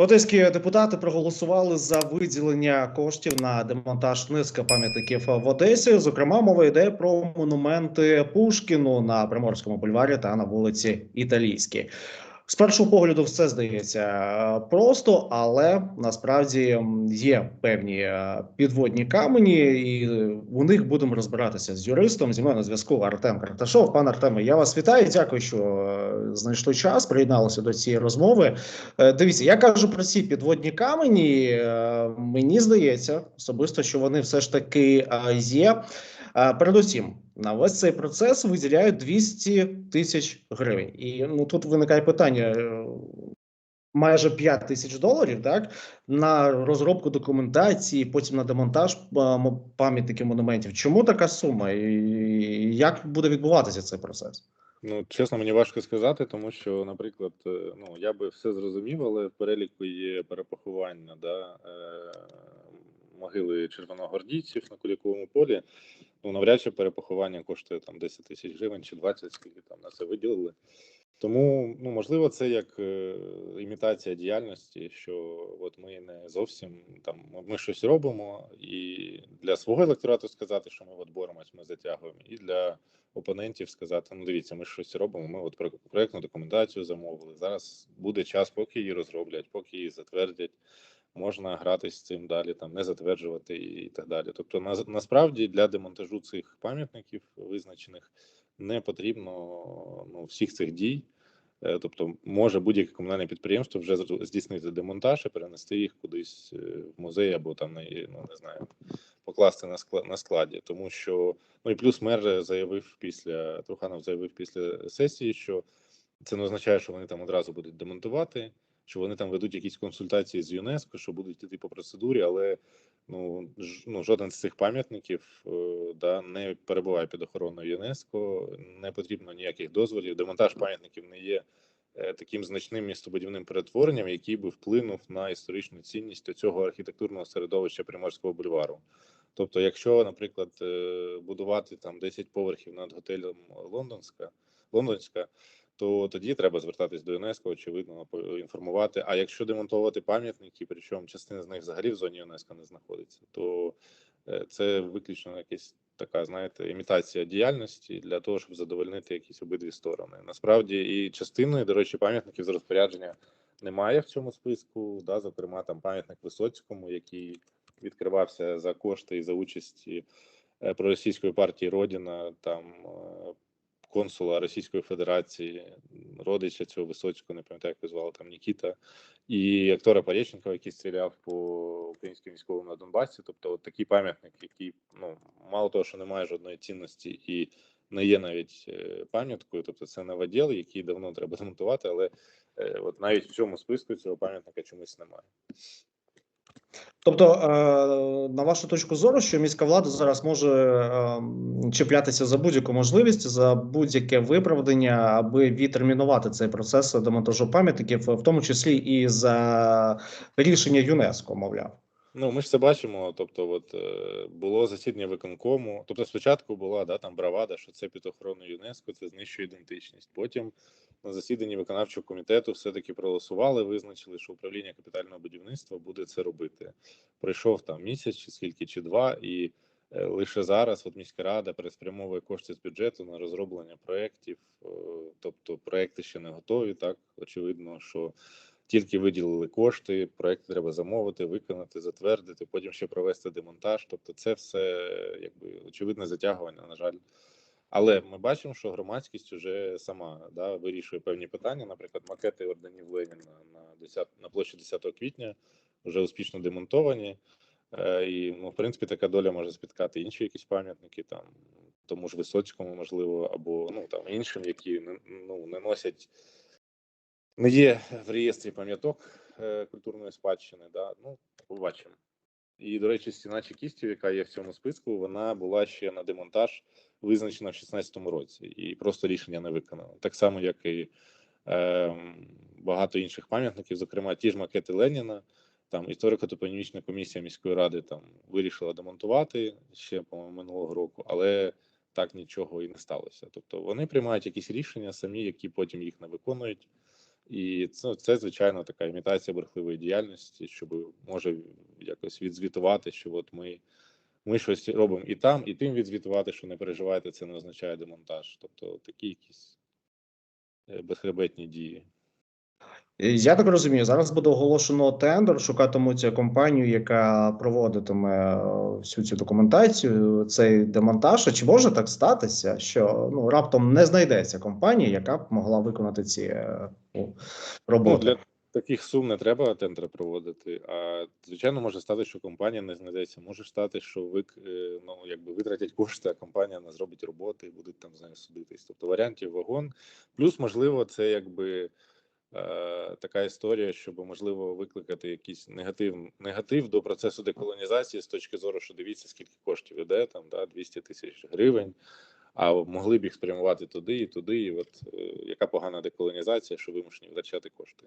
Одеські депутати проголосували за виділення коштів на демонтаж низки пам'ятників в Одесі. Зокрема, мова йде про монументи Пушкіну на Приморському бульварі та на вулиці Італійській. З першого погляду, все здається е, просто, але насправді є певні е, підводні камені, і у них будемо розбиратися з юристом. Зі мною на зв'язку Артем Карташов. Пане Артеме, я вас вітаю. Дякую, що е, знайшли час. Приєдналися до цієї розмови. Дивіться, я кажу про ці підводні камені. Мені здається особисто, що вони все ж таки є. Передусім, на весь цей процес виділяють 200 тисяч гривень. І ну тут виникає питання: е, майже 5 тисяч доларів, так на розробку документації, потім на демонтаж пам'ятників монументів. Чому така сума? І як буде відбуватися цей процес? Ну, чесно, мені важко сказати, тому що, наприклад, е, ну я би все зрозумів, але в переліку є перепоховання да, е, могили червоногвардійців на Куліковому полі. Ну, навряд чи перепоховання коштує там 10 тисяч гривень чи 20, скільки там на це виділили. Тому, ну можливо, це як е, імітація діяльності, що от ми не зовсім там ми- щось робимо, і для свого електорату сказати, що ми от боремось, ми затягуємо, і для опонентів сказати: ну дивіться, ми щось робимо. Ми от про- проектну документацію замовили. Зараз буде час, поки її розроблять, поки її затвердять. Можна гратись з цим далі, там не затверджувати і так далі. Тобто, на, насправді для демонтажу цих пам'ятників визначених не потрібно ну, всіх цих дій. Е, Тобто, може будь-яке комунальне підприємство вже здійснити демонтаж і перенести їх кудись е, в музей або там ну не знаю, покласти на склад на складі. Тому що ну і плюс мер заявив після Труханов заявив після сесії, що це не означає, що вони там одразу будуть демонтувати, що вони там ведуть якісь консультації з ЮНЕСКО, що будуть йти по процедурі, але ну, ж, ну жоден з цих пам'ятників е, да, не перебуває під охороною ЮНЕСКО, не потрібно ніяких дозволів. Демонтаж пам'ятників не є е, таким значним містобудівним перетворенням, який би вплинув на історичну цінність цього архітектурного середовища Приморського бульвару. Тобто, якщо, наприклад, е, будувати там 10 поверхів над готелем Лондонська, Лондонська, то тоді треба звертатись до ЮНЕСКО, очевидно, інформувати. А якщо демонтувати пам'ятники, причому частина з них взагалі в зоні ЮНЕСКО не знаходиться, то е, це виключно якась така, знаєте, імітація діяльності для того, щоб задовольнити якісь обидві сторони. Насправді, і частиною, до речі, пам'ятників з розпорядження немає в цьому списку. Да, зокрема, там пам'ятник Висоцькому, який відкривався за кошти і за участі е, проросійської партії Родіна, там е, консула Російської Федерації, родича цього Висоцького, не пам'ятаю, як його звали там Нікіта, і актора Порєченкова, який стріляв по українським військовим на Донбасі. Тобто, от такий пам'ятник, який ну мало того, що не має жодної цінності і не є навіть е, пам'яткою, тобто це новоділ, який давно треба демонтувати, але е, от навіть в цьому списку цього пам'ятника чомусь немає. Тобто, е, на вашу точку зору, що міська влада зараз може е, чіплятися за будь-яку можливість, за будь-яке виправдання, аби відтермінувати цей процес демонтажу пам'ятників, в тому числі і за рішення ЮНЕСКО, мовляв. Ну, ми ж це бачимо. Тобто, от е, було засідання виконкому. Тобто, спочатку була да там бравада, що це під охороною ЮНЕСКО, це знищує ідентичність. Потім на засіданні виконавчого комітету все-таки проголосували, визначили, що управління капітального будівництва буде це робити. Пройшов там місяць, чи скільки, чи два, і е, лише зараз от міська рада переспрямовує кошти з бюджету на розроблення проєктів. Е, тобто, проекти ще не готові. Так очевидно, що тільки виділили кошти, проекти треба замовити, виконати, затвердити, потім ще провести демонтаж. Тобто, це все якби очевидне затягування, на жаль. Але ми бачимо, що громадськість вже сама да, вирішує певні питання. Наприклад, макети орденів Леніна на 10, на площі 10 квітня вже успішно демонтовані. Е, і ну, в принципі, така доля може спіткати інші якісь пам'ятники, там тому ж Висоцькому, можливо, або ну там іншим, які ну не носять не є в реєстрі пам'яток е, культурної спадщини. Да? Ну, побачимо. І, до речі, стіна чекістів, яка є в цьому списку, вона була ще на демонтаж визначена в 16-му році, і просто рішення не виконано. Так само, як і е, багато інших пам'ятників, зокрема, ті ж макети Леніна. Там історико-топонімічна комісія міської ради там вирішила демонтувати ще по-моєму минулого року, але так нічого і не сталося. Тобто вони приймають якісь рішення самі, які потім їх не виконують. І це, це звичайно така імітація брехливої діяльності, щоб може якось відзвітувати, що от ми, ми щось робимо і там, і тим відзвітувати, що не переживайте, це не означає демонтаж. Тобто такі якісь е, безхребетні дії. Е, Я так розумію, зараз буде оголошено тендер, шукатимуть компанію, яка проводитиме е, всю цю документацію, цей демонтаж. А Чи може так статися, що ну раптом не знайдеться компанія, яка б могла виконати ці е, ну, Ну, роботи? для таких сум не треба тендери проводити. А звичайно, може стати, що компанія не знайдеться. Може стати, що ви ну якби витратять кошти, а компанія не зробить роботи і будуть там з нею судитись. Тобто варіантів вагон. Плюс, можливо, це якби. Е, Така історія, щоб можливо викликати якийсь негатив негатив до процесу деколонізації з точки зору, що дивіться, скільки коштів іде там, да, 200 тисяч гривень. А могли б їх спрямувати туди і туди. І от е, яка погана деколонізація, що вимушені витрачати кошти.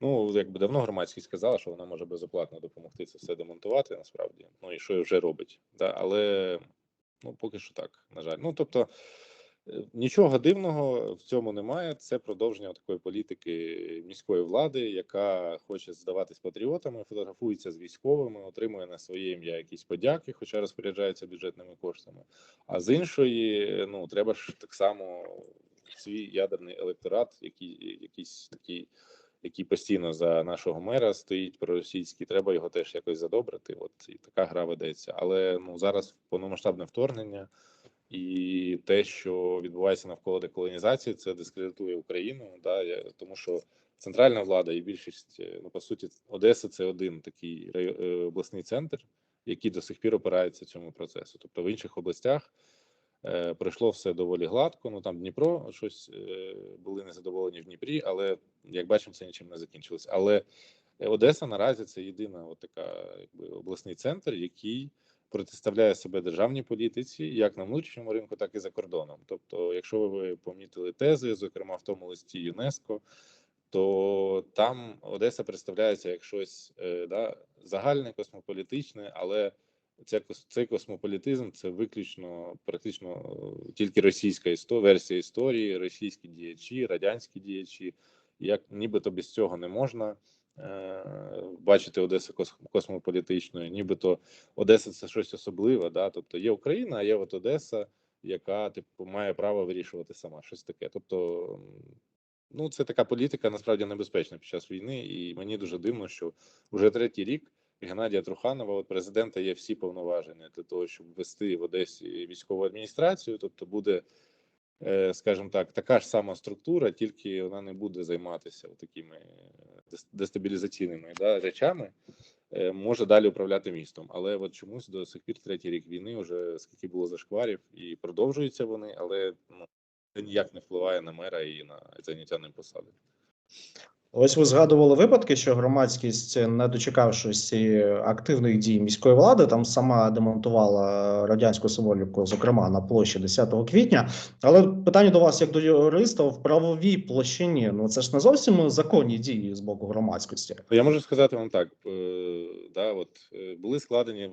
Ну, якби давно громадськість сказала, що вона може безоплатно допомогти це все демонтувати, насправді. Ну і що вже робить. Да? Але ну, поки що так, на жаль. Ну тобто нічого дивного в цьому немає. Це продовження такої політики міської влади, яка хоче здаватись патріотами, фотографується з військовими, отримує на своє ім'я якісь подяки, хоча розпоряджається бюджетними коштами. А з іншої, ну треба ж так само свій ядерний електорат, який якийсь такий який постійно за нашого мера стоїть проросійський, треба його теж якось задобрити. От і така гра ведеться. Але ну зараз повномасштабне вторгнення і те, що відбувається навколо деколонізації, це дискредитує Україну. Да, тому що центральна влада і більшість, е, ну по суті, Одеса це один такий е, обласний центр, який до сих пір опирається цьому процесу. Тобто в інших областях. Е, пройшло все доволі гладко. Ну там Дніпро щось е, були незадоволені в Дніпрі, але як бачимо, це нічим не закінчилось. Але Одеса наразі це єдина от така якби обласний центр, який протиставляє себе державній політиці як на внутрішньому ринку, так і за кордоном. Тобто, якщо ви помітили тези, зокрема в тому листі ЮНЕСКО, то там Одеса представляється як щось е, да, загальне, космополітичне, але кос- цей космополітизм це виключно практично е, тільки російська історія, версія історії, російські діячі, радянські діячі. Як нібито без цього не можна бачити Одесу кос- космополітичною, нібито Одеса це щось особливе. Да? Тобто є Україна, а є от Одеса, яка типу має право вирішувати сама щось таке. Тобто, ну це така політика насправді небезпечна під час війни, і мені дуже дивно, що вже третій рік. Геннадія Труханова, от президента, є всі повноваження для того, щоб ввести в Одесі військову адміністрацію. Тобто буде, е, скажімо так, така ж сама структура, тільки вона не буде займатися такими дестабілізаційними да, речами. Е, Може далі управляти містом, але от чомусь до сих пір третій рік війни, вже скільки було зашкварів, і продовжуються вони, але ну це ніяк не впливає на мера і на зайняття ним посади. Ось ви згадували випадки, що громадськість, не дочекавшись активних дій міської влади, там сама демонтувала радянську символіку, зокрема на площі 10 квітня. Але питання до вас, як до юриста, в правовій площині, ну це ж не зовсім законні дії з боку громадськості. Я можу сказати вам так: е, да, от е, були складені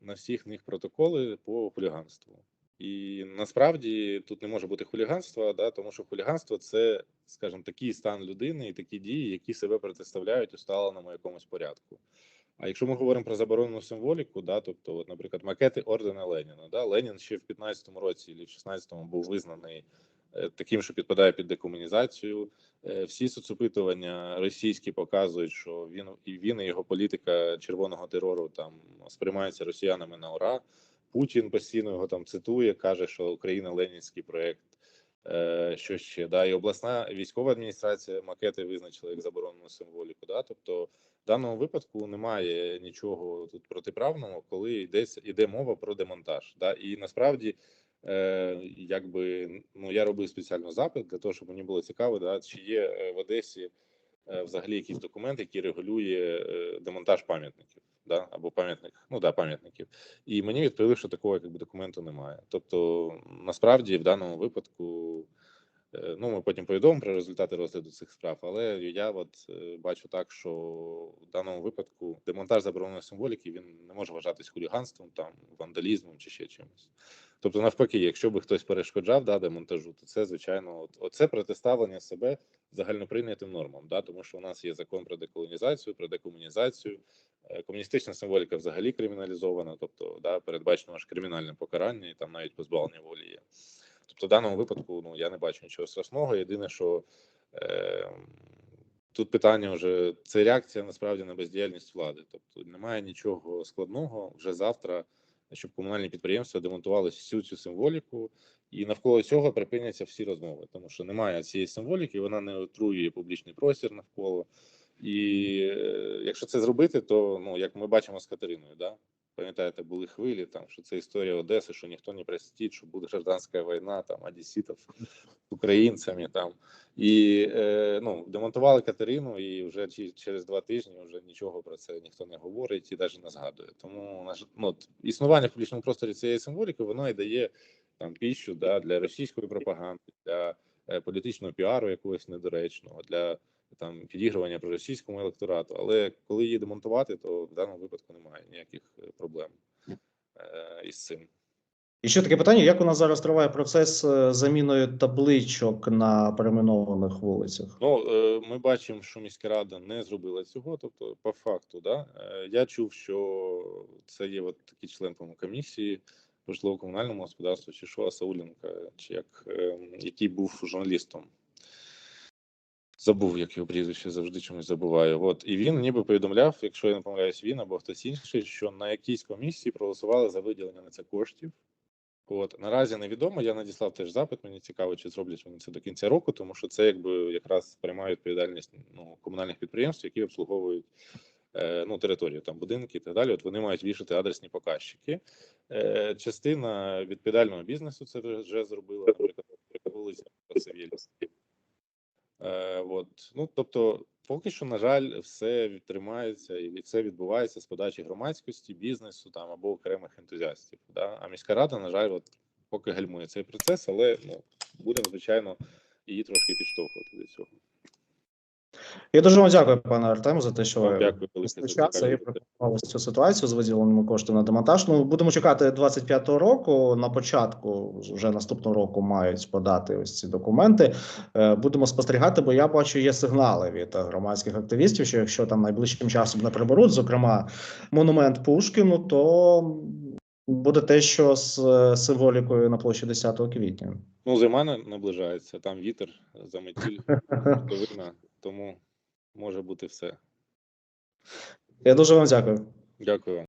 на всіх них протоколи по хуліганству. І насправді тут не може бути хуліганства, да, тому що хуліганство це, скажімо, такий стан людини і такі дії, які себе протиставляють усталеному якомусь порядку. А якщо ми говоримо про заборонену символіку, да, тобто, от, наприклад, макети ордена Леніна, да, Ленін ще в 15-му році чи в 16-му був визнаний е, таким, що підпадає під декомунізацію. Е, Всі соцопитування російські показують, що він і він і його політика червоного терору там сприймаються росіянами на ура. Путін постійно його там цитує, каже, що Україна ленінський проект. Е, що ще да, і обласна військова адміністрація макети визначила як заборонену символіку. Да, тобто в даному випадку немає нічого тут протиправного, коли йдеться іде мова про демонтаж. Да, і насправді, е, якби ну я робив спеціально запит для того, щоб мені було цікаво, да, чи є е, в Одесі е, взагалі якийсь документ, який регулює е, демонтаж пам'ятників, да, або пам'ятник, ну да, пам'ятників. І мені відповіли, що такого якби документу немає. Тобто, насправді, в даному випадку Е, Ну, ми потім повідомимо про результати розгляду цих справ, але я от е, бачу так, що в даному випадку демонтаж забороненої символіки він не може вважатись хуліганством, там вандалізмом чи ще чимось. Тобто, навпаки, якщо би хтось перешкоджав да, демонтажу, то це звичайно, от, оце протиставлення себе загальноприйнятим нормам, да, тому що у нас є закон про деколонізацію, про декомунізацію. Е, Комуністична символіка взагалі криміналізована, тобто да, передбачено аж кримінальне покарання, і там навіть позбавлення волі є. Тобто, в даному випадку ну я не бачу нічого страшного. Єдине, що е, тут питання вже це реакція насправді на бездіяльність влади. Тобто немає нічого складного вже завтра, щоб комунальні підприємства демонтували всю цю символіку, і навколо цього припиняться всі розмови, тому що немає цієї символіки, вона не отруює публічний простір навколо. І е, якщо це зробити, то ну як ми бачимо з Катериною, да пам'ятаєте, були хвилі там, що це історія Одеси, що ніхто не простить, що буде гражданська війна, там одеситів з українцями там. І е, ну, демонтували Катерину, і вже через два тижні вже нічого про це ніхто не говорить і навіть не згадує. Тому ну, існування в публічному просторі цієї символіки воно і дає там піщу да, для російської пропаганди, для е, політичного піару якогось недоречного, для там підігрування проросійському електорату. Але коли її демонтувати, то в даному випадку немає ніяких е, проблем е, із цим. І ще таке питання: як у нас зараз триває процес е, заміною табличок на перейменованих вулицях? Ну, ми бачимо, що міська рада не зробила цього. Тобто, по факту, да, я чув, що це є от такий член комісії по житлово-комунальному господарству, чи що Сауленка, чи як е, який був журналістом. Забув, як його прізвище завжди чомусь забуваю. От і він ніби повідомляв, якщо я не помиляюсь, він або хтось інший, що на якійсь комісії проголосували за виділення на це коштів. От наразі невідомо. Я надіслав теж запит. Мені цікаво, чи зроблять вони це до кінця року, тому що це якби якраз приймає відповідальність ну, комунальних підприємств, які обслуговують е, ну, територію, там будинки і так далі. От вони мають вішати адресні показчики. Е, частина відповідального бізнесу це вже, зробила, наприклад, вулиця Савєльська. Е, от. Ну, тобто, поки що, на жаль, все тримається і все відбувається з подачі громадськості, бізнесу там або окремих ентузіастів. Да? А міська рада, на жаль, от поки гальмує цей процес, але ну, будемо, звичайно, її трошки підштовхувати до цього. Я дуже вам дякую, пане Артем, за те, що Вам ви дякую і цікаві цю ситуацію з виділеними коштами на демонтаж. Ну будемо чекати 25-го року. На початку вже наступного року мають подати ось ці документи. Е, Будемо спостерігати, бо я бачу, є сигнали від громадських активістів, що якщо там найближчим часом не приберуть, зокрема монумент Пушкіну, то буде те, що з е, символікою на площі 10 квітня. Ну, зима на- наближається, там вітер, заметіль, тому може бути все. Я дуже вам дякую. Дякую. вам.